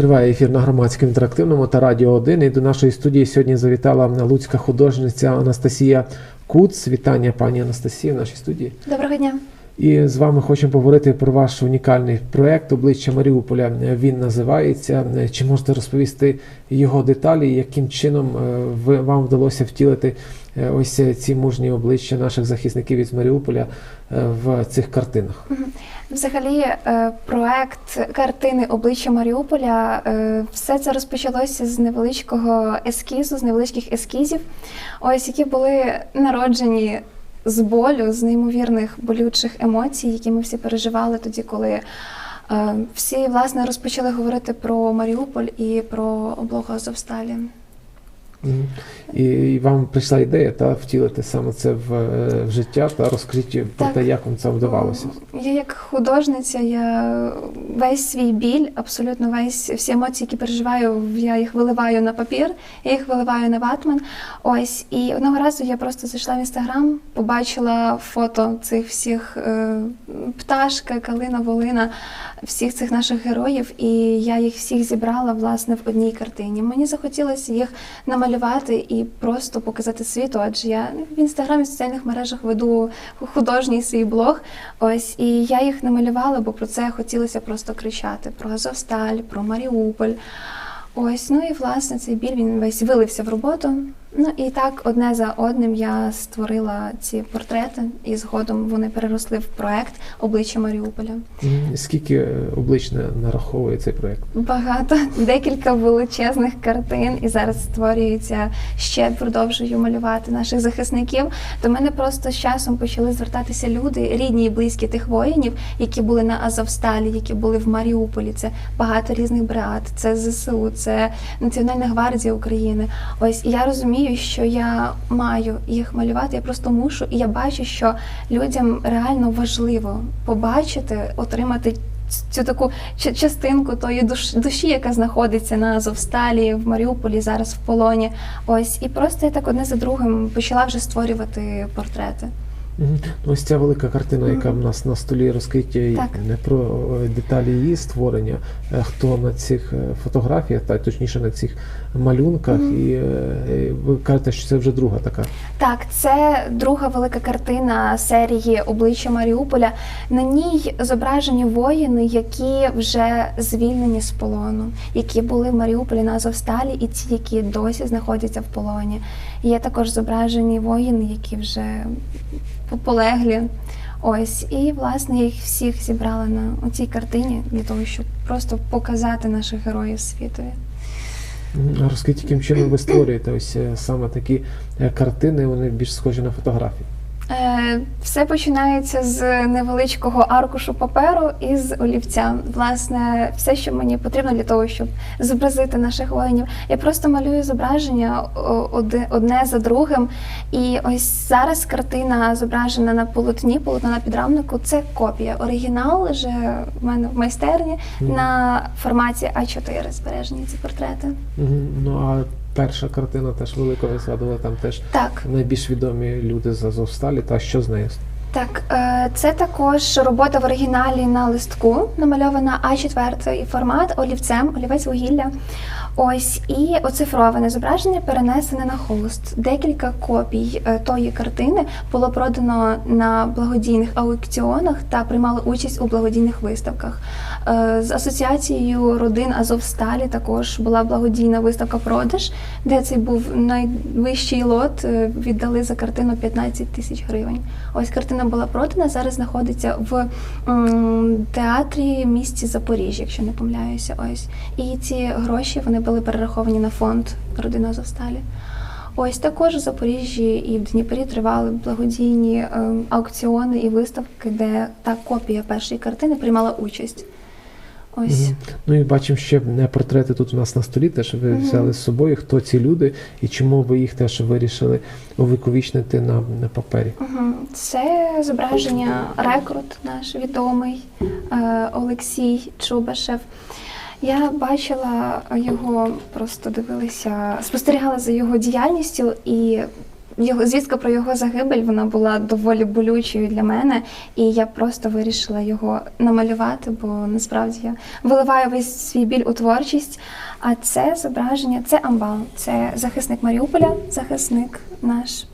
Триває ефір на громадському інтерактивному та Радіо 1. І до нашої студії сьогодні завітала луцька художниця Анастасія Куц. Вітання, пані Анастасії, в нашій студії. Доброго дня. І з вами хочемо поговорити про ваш унікальний проект обличчя Маріуполя. Він називається. Чи можете розповісти його деталі, яким чином е, ви вам вдалося втілити е, ось ці мужні обличчя наших захисників із Маріуполя е, в цих картинах? Взагалі, проект картини обличчя Маріуполя. Все це розпочалося з невеличкого ескізу, з невеличких ескізів, ось які були народжені з болю, з неймовірних болючих емоцій, які ми всі переживали тоді, коли е, всі власне розпочали говорити про Маріуполь і про облогу Азовсталі. І, і вам прийшла ідея та втілити саме це в, е, в життя. Та розкажіть про те, як вам це вдавалося. Я як художниця, я весь свій біль, абсолютно весь всі емоції, які переживаю, я їх виливаю на папір, я їх виливаю на ватман. Ось і одного разу я просто зайшла в інстаграм, побачила фото цих всіх е, пташка, калина, волина, всіх цих наших героїв, і я їх всіх зібрала власне в одній картині. Мені захотілося їх намалювати і просто показати світу, адже я в інстаграмі в соціальних мережах веду художній свій блог. Ось і я їх намалювала, бо про це хотілося просто кричати: про Азовсталь, про Маріуполь. Ось, ну і власне цей біль він весь вилився в роботу. Ну і так одне за одним я створила ці портрети, і згодом вони переросли в проект обличчя Маріуполя. Скільки е, облич нараховує цей проект? Багато, декілька величезних картин, і зараз створюється ще продовжую малювати наших захисників. До мене просто з часом почали звертатися люди, рідні і близькі тих воїнів, які були на Азовсталі, які були в Маріуполі. Це багато різних бригад, це ЗСУ, це Національна гвардія України. Ось і я розумію, що я маю їх малювати. Я просто мушу, і я бачу, що людям реально важливо побачити, отримати цю таку ча- частинку тої душ, душі, яка знаходиться на Азовсталі, в Маріуполі, зараз в полоні. Ось і просто я так одне за другим почала вже створювати портрети. Ну, Ось ця велика картина, яка в нас на столі розкриті не про е, деталі її створення, е, хто на цих е, фотографіях, та точніше на цих малюнках, Мгм. і ви кажете, що це вже друга така. Так, це друга велика картина серії Обличчя Маріуполя. На ній зображені воїни, які вже звільнені з полону, які були в Маріуполі на Азовсталі, і ті, які досі знаходяться в полоні. Є також зображені воїни, які вже полеглі. Ось, і власне їх всіх зібрала на цій картині для того, щоб просто показати наших героїв світові. Розкажіть, яким чином ви створюєте ось е, саме такі е, картини, вони більш схожі на фотографії. Е, Все починається з невеличкого аркушу паперу і з олівця. Власне, все, що мені потрібно для того, щоб зобразити наших воїнів. Я просто малюю зображення одне за другим. І ось зараз картина зображена на полотні, полотно на підрамнику. Це копія. Оригінал вже в мене в майстерні Мгм. на форматі А4 збережені ці портрети. Мгм. Ну а перша картина теж велика, ви там теж Так. найбільш відомі люди з Азовсталі, та що з нею? Так, е, це також робота в оригіналі на листку, намальована А4 формат олівцем, олівець вугілля. Ось і оцифроване зображення перенесене на холст. Декілька копій е, тої картини було продано на благодійних аукціонах та приймали участь у благодійних виставках. Е, З асоціацією родин Азовсталі також була благодійна виставка продаж, де цей був найвищий лот. Віддали за картину 15 тисяч гривень. Ось картина була продана. Зараз знаходиться в театрі місті Запоріжжя, якщо не помиляюся. Ось і ці гроші вони були перераховані на фонд родини Азовсталі. Ось також в Запоріжжі і в Дніпрі тривали благодійні е, аукціони і виставки, де та копія першої картини приймала участь. Ось. Мгм. Ну і бачимо ще портрети тут у нас на столі. Теж ви Мгм. взяли з собою, хто ці люди і чому ви їх теж вирішили увіковічнити на, на папері. Мгм. Це зображення рекрут наш відомий е, Олексій Чубашев. Я бачила його, просто дивилася, спостерігала за його діяльністю і його звістка про його загибель вона була доволі болючою для мене, і я просто вирішила його намалювати, бо насправді я виливаю весь свій біль у творчість. А це зображення, це амбал, це захисник Маріуполя, захисник наш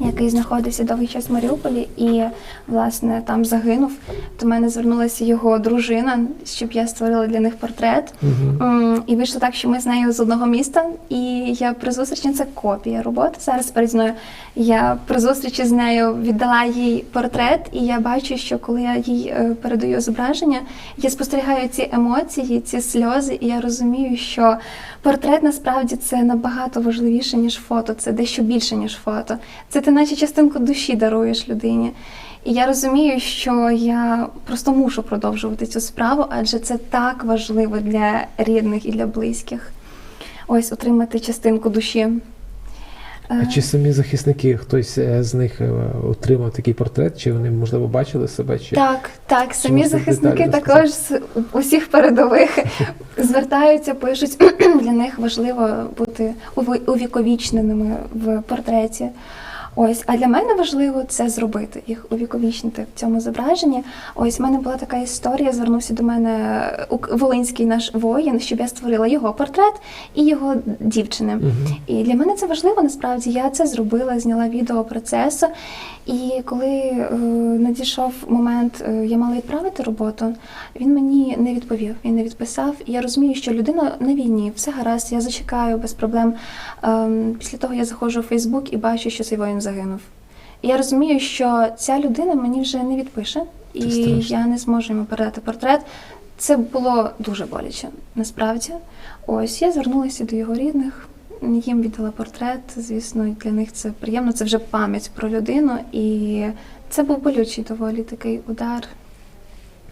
який знаходився довгий час в Маріуполі і власне там загинув. До мене звернулася його дружина, щоб я створила для них портрет. М, І вийшло так, що ми з нею з одного міста, і я при зустрічі це копія роботи. Зараз перед мною я при зустрічі з нею віддала їй портрет, і я бачу, що коли я їй е, передаю зображення, я спостерігаю ці емоції, ці сльози, і я розумію, що портрет насправді це набагато важливіше, ніж фото, це дещо більше, ніж фото. Це ти наче частинку душі даруєш людині. І я розумію, що я просто мушу продовжувати цю справу, адже це так важливо для рідних і для близьких. Ось отримати частинку душі. А Е, чи самі захисники, хтось е, з них е, отримав такий портрет, чи вони, можливо, бачили себе? Чи... Так, так, самі чи захисники також з усіх передових звертаються, пишуть для них важливо бути увіковічненими в портреті. Ось, а для мене важливо це зробити, їх увіковічнити в цьому зображенні. Ось в мене була така історія. Звернувся до мене ук- волинський наш воїн, щоб я створила його портрет і його дівчини. Мгм. І для мене це важливо насправді. Я це зробила, зняла відео процесу. І коли е, надійшов момент, е, я мала відправити роботу, він мені не відповів, він не відписав. І я розумію, що людина на війні, все гаразд, я зачекаю без проблем. Ем, після того я заходжу у Фейсбук і бачу, що цей воїн загинув. І я розумію, що ця людина мені вже не відпише, і я не зможу йому передати портрет. Це було дуже боляче, насправді. Ось я звернулася до його рідних, їм віддала портрет. Звісно, і для них це приємно. Це вже пам'ять про людину, і це був болючий доволі такий удар.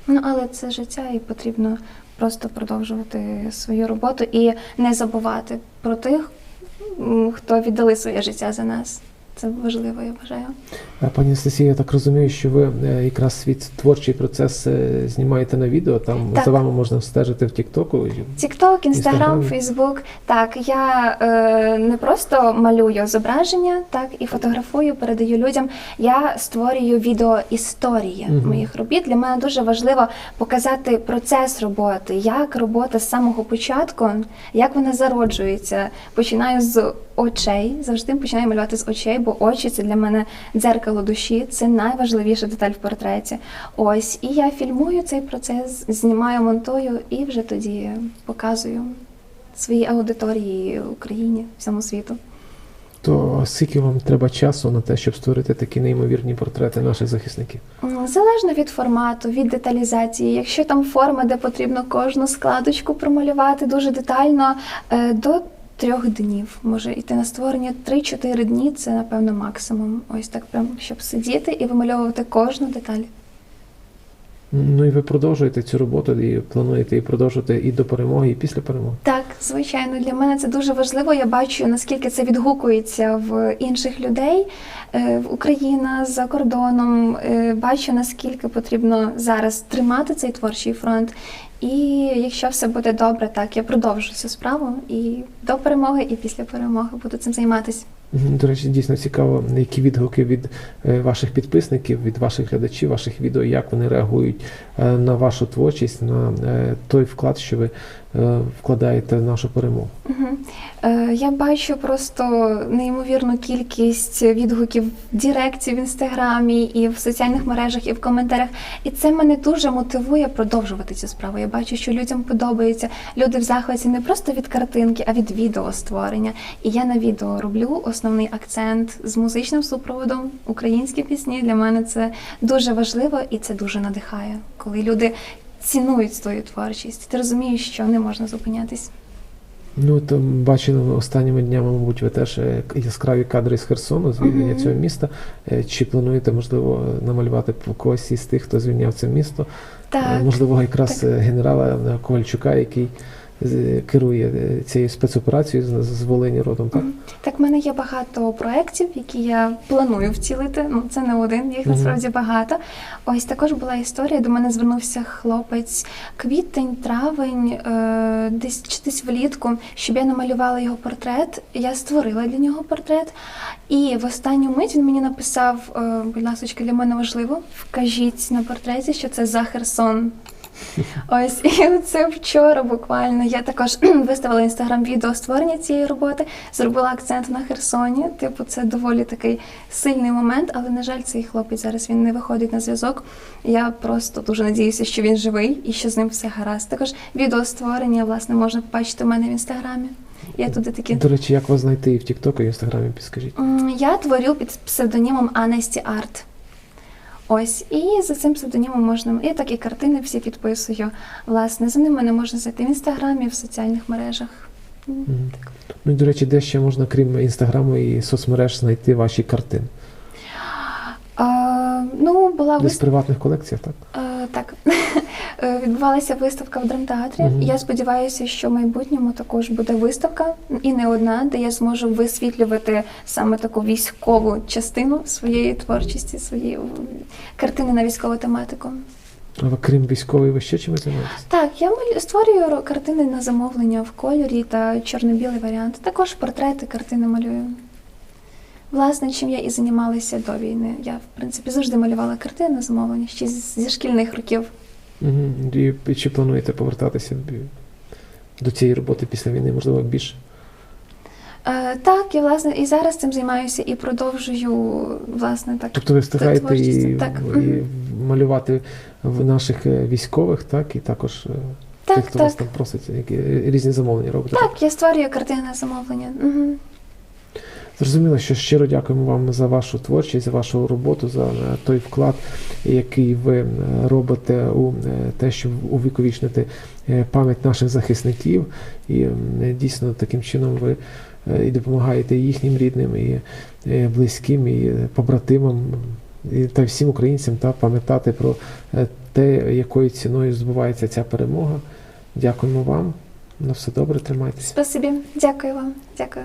Ну, але це життя, і потрібно просто продовжувати свою роботу і не забувати про тих, хто віддали своє життя за нас. Це важливо, я вважаю. Пані Анастасія, я так розумію, що ви е, якраз свій творчий процес е, знімаєте на відео. Там Так. за вами можна стежити в Тіктоку. Тікток, Інстаграм. Фейсбук. Так, я е, не просто малюю зображення, так і фотографую, передаю людям. Я створюю відео історії Мгм. моїх робіт. Для мене дуже важливо показати процес роботи, як робота з самого початку, як вона зароджується. Починаю з очей, завжди починаю малювати з очей, бо очі це для мене дзеркало душі, це найважливіша деталь в портреті. Ось і я фільмую цей процес, знімаю, монтую і вже тоді показую своїй аудиторії Україні, всьому світу. То скільки вам треба часу на те, щоб створити такі неймовірні портрети наших захисників? Залежно від формату, від деталізації. Якщо там форма, де потрібно кожну складочку промалювати дуже детально, е, до трьох днів може йти на створення. 3-4 дні це напевно максимум. Ось так прям щоб сидіти і вимальовувати кожну деталь. Ну і ви продовжуєте цю роботу і плануєте її продовжувати і до перемоги, і після перемоги. Так, звичайно, для мене це дуже важливо. Я бачу, наскільки це відгукується в інших людей е, Україна за кордоном. Е, Бачу, наскільки потрібно зараз тримати цей творчий фронт. І якщо все буде добре, так я продовжу цю справу і до перемоги, і після перемоги буду цим займатися. До речі, дійсно цікаво, які відгуки від е, ваших підписників, від ваших глядачів, ваших відео, як вони реагують е, на вашу творчість, на е, той вклад, що ви вкладаєте в нашу перемогу. Е, Я бачу просто неймовірну кількість відгуків в Діректі, в інстаграмі, і в соціальних мережах, і в коментарях. І це мене дуже мотивує продовжувати цю справу. Я бачу, що людям подобається. Люди в захваті не просто від картинки, а від відео створення. І я на відео роблю основний акцент з музичним супроводом. Українські пісні для мене це дуже важливо і це дуже надихає, коли люди цінують свою творчість. Ти розумієш, що не можна зупинятись. Ну, то бачили останніми днями, мабуть, ви теж е, яскраві кадри з Херсону, звільнення Мгм. цього міста. Е, Чи плануєте, можливо, намалювати по когось із тих, хто звільняв це місто? Е, Так. Можливо, якраз так. е, генерала е, Ковальчука, який керує е, цією спецоперацією з, Волині родом, так? Так, в мене є багато проєктів, які я планую втілити. Ну, це не один, їх насправді багато. Ось також була історія. До мене звернувся хлопець квітень, травень, е, десь чи десь влітку, щоб я намалювала його портрет. Я створила для нього портрет. І в останню мить він мені написав: е, будь ласка, для мене важливо, вкажіть на портреті, що це за Херсон. Ось і це вчора буквально. Я також виставила інстаграм відео створення цієї роботи, зробила акцент на Херсоні. Типу, це доволі такий сильний момент, але на жаль, цей хлопець зараз він не виходить на зв'язок. Я просто дуже надіюся, що він живий і що з ним все гаразд. Також відео створення власне можна побачити у мене в інстаграмі. Я туди такі. До речі, як вас знайти і в Тіктоку, і в Інстаграмі, підскажіть. Я творю під псевдонімом Анесті Арт. Ось, і за цим псевдонімом можна. Я так і картини всі підписую. Власне, за ними не можна знайти в інстаграмі, в соціальних мережах. Ну і до речі, де ще можна, крім інстаграму і соцмереж, знайти ваші картини? А, ну, була Десь в приватних колекціях, так? Відбувалася виставка в драмтеатрі. Мгм. Я сподіваюся, що в майбутньому також буде виставка, і не одна, де я зможу висвітлювати саме таку військову частину своєї творчості, своєї картини на військову тематику. А крім військової, ви ще чимось займаєтесь? Так, я створюю картини на замовлення в кольорі та чорно-білий варіант. Також портрети, картини малюю. Власне, чим я і займалася до війни. Я, в принципі, завжди малювала картини на замовлення ще зі шкільних років. Угу. І чи плануєте повертатися до цієї роботи після війни, можливо, більше? Е, так, я власне і зараз цим займаюся і продовжую власне так. Тобто ви встигаєте і, так. і малювати в наших е, військових, так, і також е, Так, тих, хто вас там просить, які різні замовлення робите. Так, я створюю картини на замовлення. Угу. Зрозуміло, що щиро дякуємо вам за вашу творчість, за вашу роботу, за е, той вклад, який ви е, робите у е, те, щоб увіковічнити пам'ять наших захисників. І дійсно таким чином ви і допомагаєте їхнім рідним, і близьким, і побратимам, та всім українцям та пам'ятати про те, якою ціною збувається ця перемога. Дякуємо вам. На все добре, тримайтеся. Спасибі, дякую вам. Дякую.